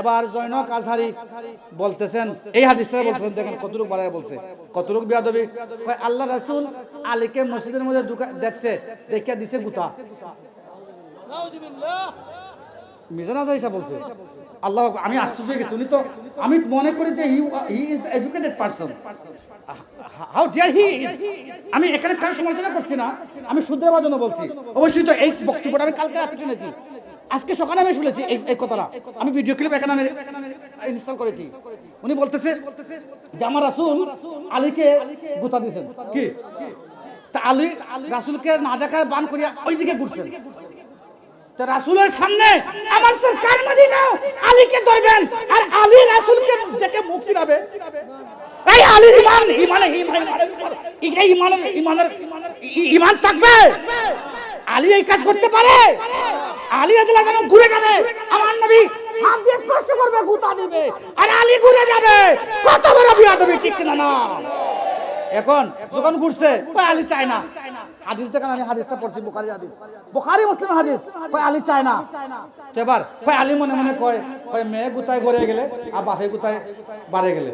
এবার জৈনক আজহারি বলতেছেন, এই হাদিসটা বলতেছেন, দেখেন কতটুকু বাড়ায় বলছে, কতটুকু বিয়াদবি? আল্লাহ রাসূল আলীকে মসজিদের মধ্যে দেখছে, দেখিয়া দিছে গুতা। বলছে। আল্লাহ আমি আশ্চর্য হয়ে গেছি উনি তো। আমি মনে করি যে he he is educated person how dear he is আমি এখানে কার সমালোচনা করছি না, আমি শুদ্ধবার জন্য বলছি। অবশ্যই তো এই বক্তব্যটা আমি কালকে রাতে শুনেছি। আজকে সকালে আমি শুনেছি এই কথাটা। আমি ভিডিও ক্লিপ এখানে আমি ইনস্টল করেছি। উনি বলতেছে যে আমার রাসূল আলীকে গুতা দিয়েছেন। কি? তা আলী রাসূলকে না দেখার বান করিয়া ওইদিকে ঘুরছেন। তা রাসূলের সামনে আমার সরকার মদিনা আলীকে ধরবেন। আর আলী রাসূলকে দেখে মুখ ফিরাবে। এই আলীর ইমান ইমানে ইমানের ইমানের ইমান থাকবে। আলী এই কাজ করতে পারে। আলী আদিলা কেন ঘুরে যাবে। আমার নবী হাত দিয়ে স্পর্শ করবে গুতা দিবে। আর আলী ঘুরে যাবে। কত বড় বিয়াদবি ঠিক কিনা না? এখন যখন ঘুরছে কয় আলী চায় না? হাদিস দেখেন আমি হাদিসটা পড়ছি বুখারি হাদিস। বুখারি মুসলিম হাদিস। কয় আলী চায় না? তো এবার কয় আলী মনে মনে কয় কয় মেয়ে গুতায় ঘরে গেলে আর বাপে গুতায় বাড়ে গেলে।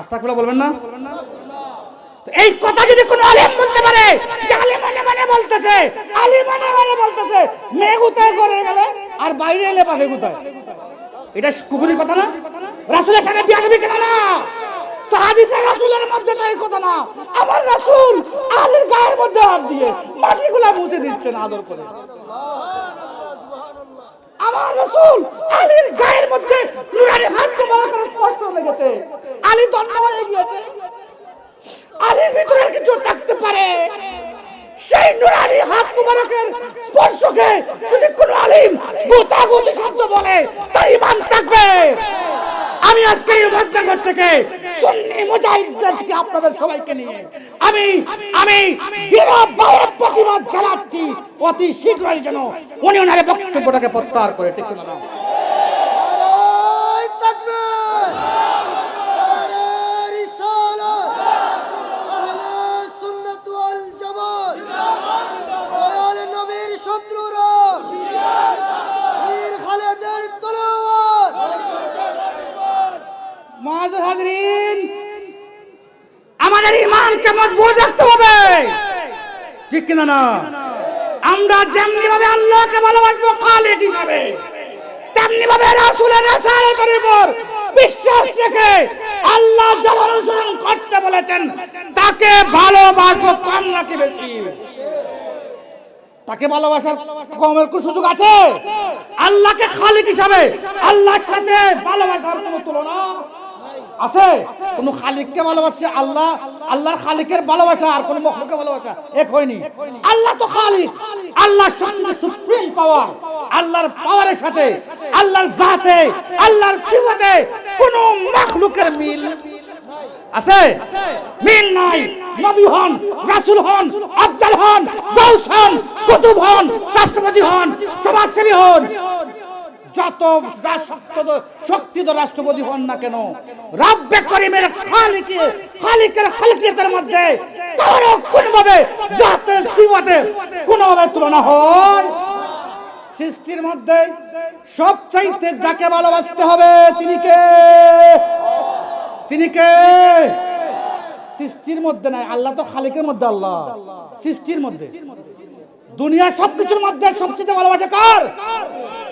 আস্তাগফিরুল্লাহ বলবেন না? তো এই কথা যদি কোন আলেম বলতে পারে, যে আলী মনে মনে বলতেছে আলী মনে মনে বলতেছে, মেয়ে গুতায় গেলে আর বাইরে এলে বাপে গুতায় এটা কুফুরি কথা না? রাসূলের সামনে বিয়াদবি কেন না? তো হাদিসে এই কথা না। আমার রাসূল আলীর গায়ের মধ্যে হাত দিয়ে মাটিগুলা মুছে দিচ্ছেন আদর করে। আমার রাসূল আলীর গায়ের মধ্যে নুরানি হাত মোবারকের স্পর্শ লেগেছে আলী দণ্ড হয়ে গিয়েছে। আলীর ভিতরে কিছু থাকতে পারে। সেই নুরানি হাত মুবারকের স্পর্শকে যদি কোন আলিম গোতাগুতি শব্দ বলে, তার ইমান থাকবে। আমি আজকে এই মধ্যনগর থেকে সুন্নি মুজাহিদদেরকে আপনাদের সবাইকে নিয়ে আমি আমি দৃঢ়ভাবে প্রতিবাদ জানাচ্ছি। অতি শীঘ্রই যেন উনি ওনার বক্তব্যটাকে প্রত্যাহার করে, ঠিক না? হাজরিন আমাদের ইমানকে মজবুত রাখতে হবে। ঠিক কিনা না? আমরা যেমনি ভাবে আল্লাহকে ভালোবাসবো খালিক হিসাবে তেমনি ভাবে রাসূলের রাসালাতের উপর বিশ্বাস রেখে আল্লাহ যার অনুসরণ করতে বলেছেন তাকে ভালোবাসবো কম নাকি বেশি? তাকে ভালোবাসার কমের কোন সুযোগ আছে? আল্লাহকে খালিক হিসাবে আল্লাহর সাথে ভালোবাসার কোনো তুলনা? আছে? কোন খালিককে ভালোবাসছে আল্লাহ, আল্লাহর খালিকের ভালোবাসা আর কোন মখলুকে ভালোবাসা? এক হয়নি। আল্লাহ তো খালিক। আল্লাহ সবচেয়ে সুপ্রিম পাওয়ার আল্লাহর পাওয়ারের সাথে, আল্লাহর জাতে, আল্লাহর সিফাতে কোন মখলুকের মিল আছে? মিল নাই। নবী হন, রাসূল হন, আব্দাল হন গৌস হন, কুতুব হন, রাষ্ট্রপতি হন, সমাজসেবী হন যত শক্ত শক্তিত রাষ্ট্রপতি হন না কেন, রাব্বে করিমের খালিকে খালিকের খালিকিয়তের মধ্যে কারও কোনোভাবে জাতে সিমাতে কোনোভাবে তুলনা হয়। সৃষ্টির মধ্যে সবচাইতে যাকে ভালোবাসতে হবে তিনি কে? তিনি কে? সৃষ্টির মধ্যে নাই, আল্লাহ তো খালিকের মধ্যে আল্লাহ। সৃষ্টির মধ্যে। দুনিয়ার সবকিছুর মধ্যে সবচেয়ে ভালোবাসা কার?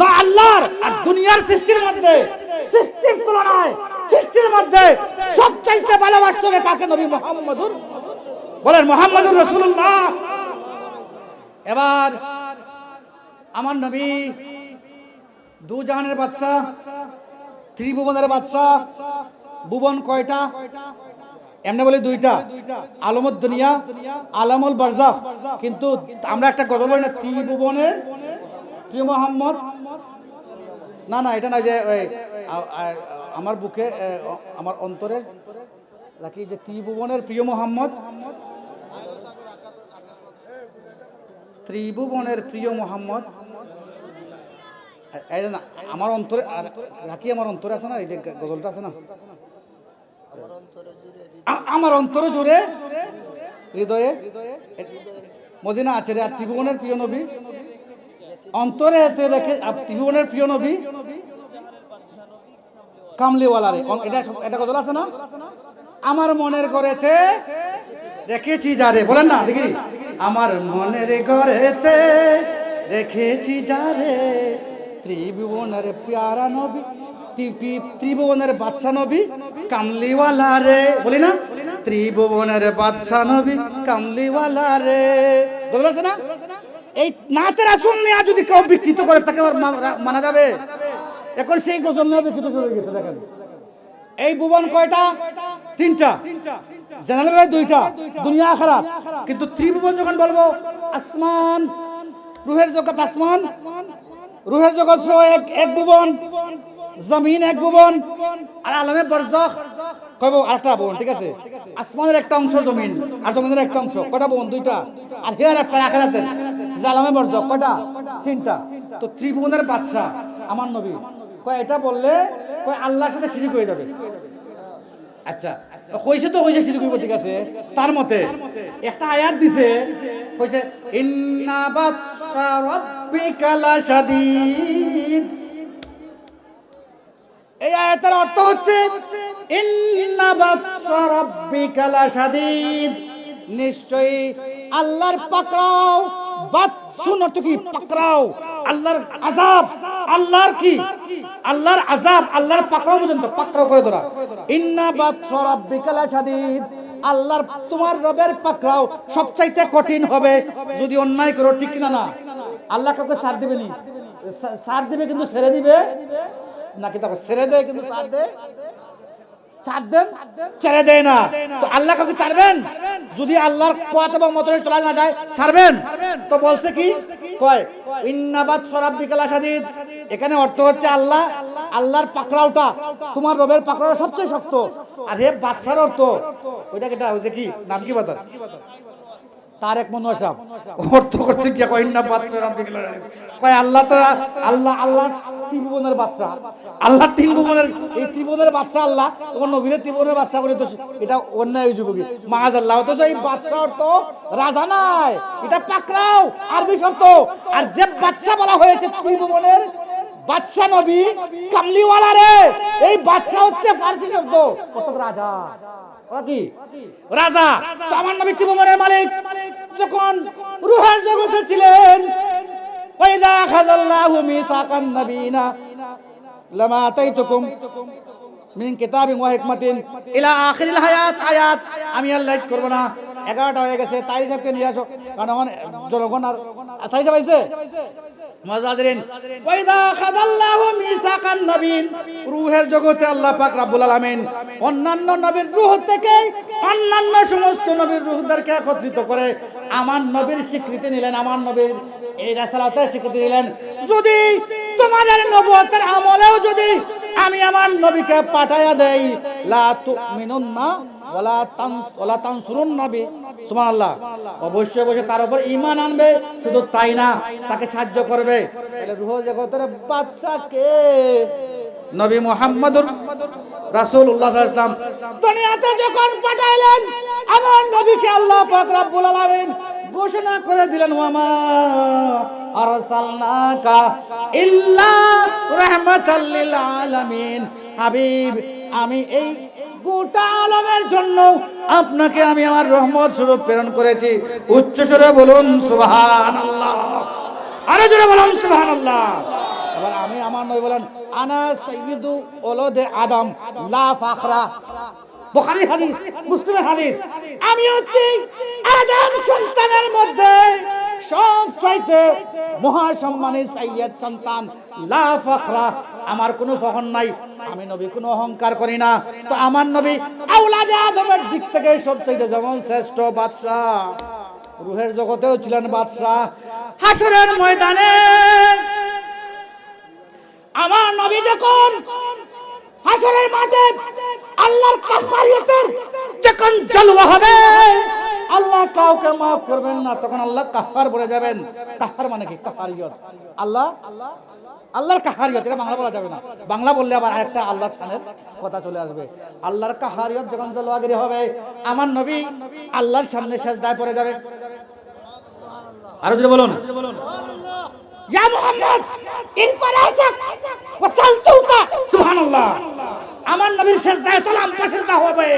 না আল্লাহর, আর দুনিয়ার সৃষ্টির মধ্যে। সৃষ্টির তুলনায় সৃষ্টির মধ্যে সবচাইতে ভালোবাসতে হবে কাকে? নবী মোহাম্মদুর? বলেন, মোহাম্মদুর রসুল্লাহ এবার আমার নবী দু জাহানের বাদশাহ, ত্রিভুবনের বাদশাহ, ভুবন কয়টা? এমনি বলে দুইটা। আলমত দুনিয়া, আলামুল বারজাখ। কিন্তু আমরা একটা কথা বলি না, ত্রিভুবনের প্রিয় মোহাম্মদ। না না, এটা না যে আমার বুকে আমার অন্তরে রাখি যে ত্রিভুবনের প্রিয় মোহাম্মদ। ত্রিভুবনের প্রিয় মোহাম্মদ। আমার অন্তরে রাখি আমার অন্তরে আছে না, এই যে গজলটা আছে না? আমার অন্তরে জুড়ে হৃদয়ে মদিনা আছে রে আর ত্রিভুবনের প্রিয় নবী। অন্তরে এতে রেখে ত্রিভুবনের প্রিয় নবী কামলিওয়ালারে এটা এটা গজল আছে না? আমার মনের ঘরেতে রেখেছি যারে বলেন না দেখি। আমার মনের ঘরেতে রেখেছি যারে ত্রিভুবনের প্যারা নবী ত্রিভুবনের বাদশা নবী, কামলিওয়ালা রে। বলি না? ত্রিভুবনের বাদশা নবী, কামলিওয়ালা রে। পারছে না? এই নাচের আসল নিয়ে যদি কেউ বিকৃত করে, তাকে মানা যাবে? এখন সেই গজল নিয়ে বিকৃত হয়ে গেছে, দেখেন। এই ভুবন কয়টা? তিনটা। ভাই দুইটা। দুনিয়া খারাপ কিন্তু ত্রিভুবন যখন বলব, আসমান, রুহের জগৎ আসমান, রুহের জগৎ সহ এক এক ভুবন। জমিন এক ভুবন আর আলমে বরজখ। কইব আরেকটা ভুবন, ঠিক আছে? আসমানের একটা অংশ জমিন আর জমিনের একটা অংশ। কটা ভুবন? দুইটা। আর হিয়ার একটা আখেরাতের। যে আলমে বরজখ কটা তিনটা। তো ত্রিভুবনের বাদশা আমার নবী। কয়, এটা বললে, কয়, আল্লাহর সাথে শিরিক হয়ে যাবে। আচ্ছা কইছে তো কইছে শিরিক হইব, ঠিক আছে? তার মতে, একটা আয়াত দিছে কইছে ইন্না বাতশা রাব্বিকা এই আয়াতের অর্থ হচ্ছে নিশ্চয়ই আল্লাহর পাকড়াও বাতসুন অর্থ কি? পাকড়াও। আল্লাহর আযাব, আল্লাহর কি? আল্লাহর আযাব, আল্লাহর পাকড়াও পর্যন্ত, পাকড়াও করে ধরা। ইন্না বাতশা রাব্বিকা লাশাদীদ। আল্লাহর, তোমার রবের পাকড়াও সবচাইতে কঠিন হবে, যদি অন্যায় করো, ঠিক না না? আল্লাহ কাউকে ছাড় দিবে নি সা- দিবে কিন্তু ছেড়ে দিবে। নাকি তারপর ছেড়ে দেয় কিন্তু ছাড় দেয় না। তো আল্লাহ কাউকে যদি আল্লাহর না তো বলছে কি? কয় ইন্নাবাদ এখানে অর্থ হচ্ছে আল্লাহ, আল্লাহর পাকড়াওটা, তোমার রবের পাকড়াও সবচেয়ে শক্ত। আর হে বাদশার অর্থ, ওইটা কেটা হয়েছে কি? নাম কি বাতা তার এক মনোয়ার সাহেব অর্থ করতে গিয়ে কয় না বাদশা কয়, আল্লাহ তো, আল্লাহ আল্লাহ ত্রিভুবনের বাদশা আল্লাহ ত্রিভুবনের, এই ত্রিভুবনের বাদশা আল্লাহ, তোমার নবীনের ত্রিভুবনের বাদশা করে তো এটা অন্যায় যুবকী মাহাজ আল্লাহ অথচ এই বাদশা অর্থ রাজা নাই। এটা পাকড়াও, আরবি শব্দ আর যে বাচ্চা বলা হয়েছে ত্রিভুবনের বাদশা নবী কামলিওয়ালা রে। এই বাদশা হচ্ছে ফার্সি শব্দ। রাজা। রাজা। আমার নবী মালিক। যখন রুহের জগতে ছিলেন আতাইতুকুম মিন ইলা হায়াত আমি আর লাইট করব না। 11টা হয়ে গেছে তাই সাহেবকে নিয়ে আসো। কারণ জনগণ আর তাই সাহেব রূহের জগতে আল্লাহ পাক রব্বুল আলামিন অন্যান্য নবীর রূহ থেকে অন্যান্য সমস্ত নবীর রূহদেরকে একত্রিত করে আমার নবীর স্বীকৃতি নিলেন আমার নবীর এই রাসালাতের স্বীকৃতি নিলেন। যদি তোমাদের নবুয়তের আমলেও যদি আমি আমার নবীকে পাঠাইয়া দেই। লা তুমিনুন্না ওয়ালা তানস ওয়ালা তানসুরুন নবী। সুবহানাল্লাহ। অবশ্যই অবশ্যই তার উপর ঈমান আনবে, শুধু তাই না, তাকে সাহায্য করবে। তাহলে রূহ জগতের বাদশা কে নবী মুহাম্মদুর রাসূলুল্লাহ সাল্লাল্লাহু আলাইহি ওয়াসাল্লাম দুনিয়াতে যখন পাঠাইলেন, আমার নবীকে আল্লাহ পাক রব্বুল আলামিন ঘোষণা করে দিলেন ওয়ামা আরসালনাকা ইল্লা হাবিব, আমি এই গোটা আলমের জন্য আপনাকে আমি আমার রহমত স্বরূপ প্রেরণ করেছি। উচ্চ স্বরে বলুন, সুবহানাল্লাহ। আরও জোরে বলুন, সুবহানাল্লাহ। এবার আমি আমার বলেন, আনা আদম আমি হচ্ছি সন্তানের মধ্যে সব চাইতে মহাসম্মানী সাইয়্যিদ সন্তান, লা ফাখরা, আমার কোনো ফখর নাই, আমি নবী কোনো অহংকার করি না। তো আমার নবী আউলাদে আদমের দিক থেকে সব চাইতে যেমন শ্রেষ্ঠ বাদশাহ। রুহের জগতেও ছিলেন বাদশাহ। হাসরের ময়দানে আমার নবী যখন হাসরের মাঠে আল্লাহর কাফারিয়তের যখন জলওয়া হবে আল্লাহ কাউকে মাফ করবেন না তখন আল্লাহ কাহার বলে যাবেন। কাহার মানে কি? কাহারিয়ত আল্লাহ? আল্লাহর কাহারিয়ত এটা বাংলা বলা যাবে না। বাংলা বললে আবার আরেকটা আল্লাহর শানের কথা চলে আসবে। আল্লাহর কাহারিয়ত যখন জলওয়াগিরি হবে আমার নবী আল্লাহর সামনে শেষ দায় পড়ে যাবে। আরও যদি বলুন। ইয়া মুহাম্মদ ইরফা রাসাক ওয়াসাল সুবহানাল্লাহ। আমার নবীর তোলাম সেজদা হবে।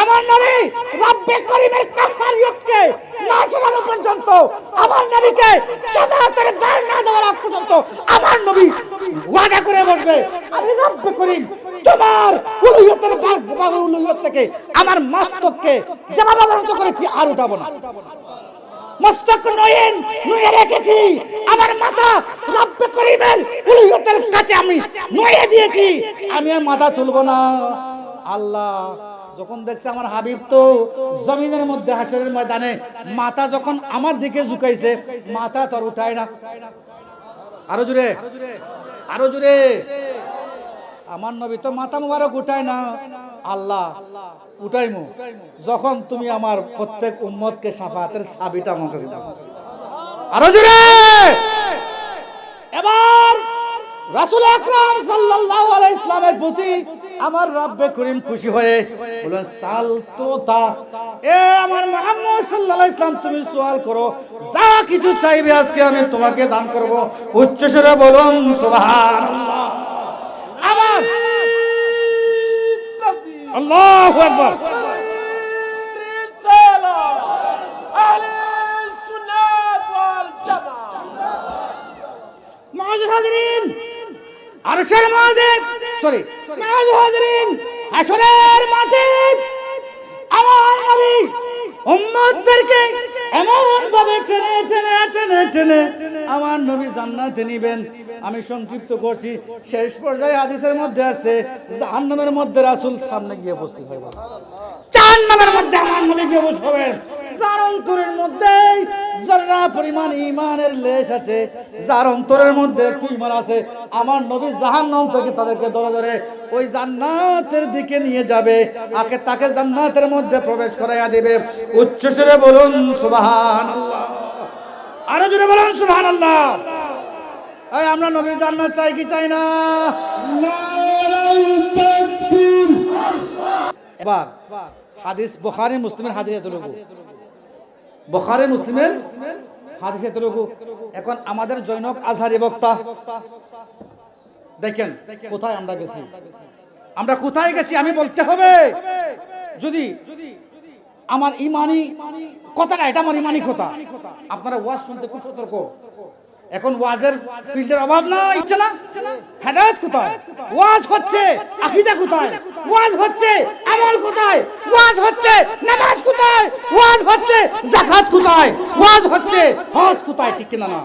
আমার নবী রব্বে করিমের কাফারিয়তকে না শোনানো পর্যন্ত, আমার নবীকে শাফাতের বার না দেওয়ার আগ পর্যন্ত আমার নবী ওয়াদা করে বসবে। আমি রব্বে করিম, তোমার উলুহিয়তের বার উলুহিয়ত থেকে আমার মস্তককে যেভাবে অবনত করেছি আর উঠাবো না। মস্তক নয়েন, নুয়ে রেখেছি। আমার মাথা রব্বে করিমের উলুহিয়তের কাছে আমি নয়ে দিয়েছি। আমি আর মাথা তুলবো না। আল্লাহ যখন দেখছে আমার হাবিব তো জমিনের মধ্যে হাসরের ময়দানে, মাথা যখন আমার দিকে ঝুঁকাইছে, মাথা তোর উঠায় না। আরও জুড়ে আরও জুড়ে আমার নবী তো মাথা মুবারক উঠায় না। আল্লাহ, উঠাইমু। যখন তুমি আমার প্রত্যেক উম্মতকে সাফাতের চাবিটা আমার কাছে দাও। আরও জোরে। এবার রাসূল আকরাম সাল্লাল্লাহু আলাইহি ইসলামের প্রতি আমার রব্বে করিম খুশি হয়ে বলেন সাল তো তা। এ আমার মোহাম্মদ সাল্লাল্লাহু ইসলাম তুমি সওয়াল করো। যা কিছু চাইবে আজকে আমি তোমাকে দান করব। উচ্চস্বরে বলুন, সুবহানাল্লাহ। আবার আল্লাহু আকবার। আরশের মালিক সরি মাঠে আমার নবী উম্মতদেরকে এমন ভাবে টেনে টেনে টেনে টেনে আমার নবী জান্নাতে নিবেন। আমি সংক্ষিপ্ত করছি। শেষ পর্যায়ে হাদিসের মধ্যে আসছে জাহান্নামের মধ্যে রাসূল সামনে গিয়ে উপস্থিত হবেন জাহান্নামের মধ্যে আমার নবী গিয়ে উপস্থিত হবেন যার অন্তরের মধ্যে যারা পরিমাণ ইমানের লেশ আছে, যার অন্তরের মধ্যে একটু ইমান আছে, আমার নবী জাহান্নাম থেকে তাদেরকে ধরে ধরে ওই জান্নাতের দিকে নিয়ে যাবে আকে তাকে জান্নাতের মধ্যে প্রবেশ করাইয়া দিবে। উচ্চ সুরে বলুন, সুবহানাল্লাহ। আরও জোরে বলুন, সুবহানাল্লাহ। এই, আমরা নবী জান্নাত চাই কি চাই না? এবার, হাদিস, বুখারী, মুসলিমের হাদিস এতটুকু বুখারী মুসলিমের হাদিসে তরুগু এখন আমাদের জৈনক আজহারি বক্তা, দেখেন কোথায় আমরা গেছি। আমরা কোথায় গেছি আমি বলতে হবে। যদি আমার ইমানি কথাটা, এটা আমার ইমানি কথা। আপনারা ওয়াজ শুনতে খুব সতর্ক। এখন ওয়াজের ফিল্ডের অভাব নাই ইচ্ছে না? কোথায়? ওয়াজ হচ্ছে, আকীদা কোথায়? ওয়াজ হচ্ছে, আমল কোথায়? ওয়াজ হচ্ছে, নামাজ কোথায়? ওয়াজ হচ্ছে, যাকাত কোথায়? ওয়াজ হচ্ছে, হজ কোথায়? ঠিক কিনা না?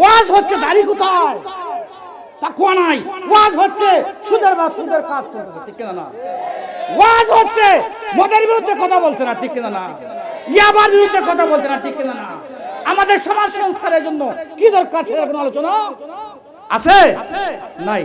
ওয়াজ হচ্ছে, দাড়ি কোথায়? তাকুয়া নাই। ওয়াজ হচ্ছে, সুদের বা সুদের কাজ চলতেছে, ঠিক কিনা না? ওয়াজ হচ্ছে, মদের বিরুদ্ধে কথা বলছে না, ঠিক কিনা না? ইয়াবার বিরুদ্ধে কথা বলছে না, ঠিক কিনা না? আমাদের সমাজ সংস্কারের জন্য কি দরকার সেটা কোনো আলোচনা? আছে? নাই।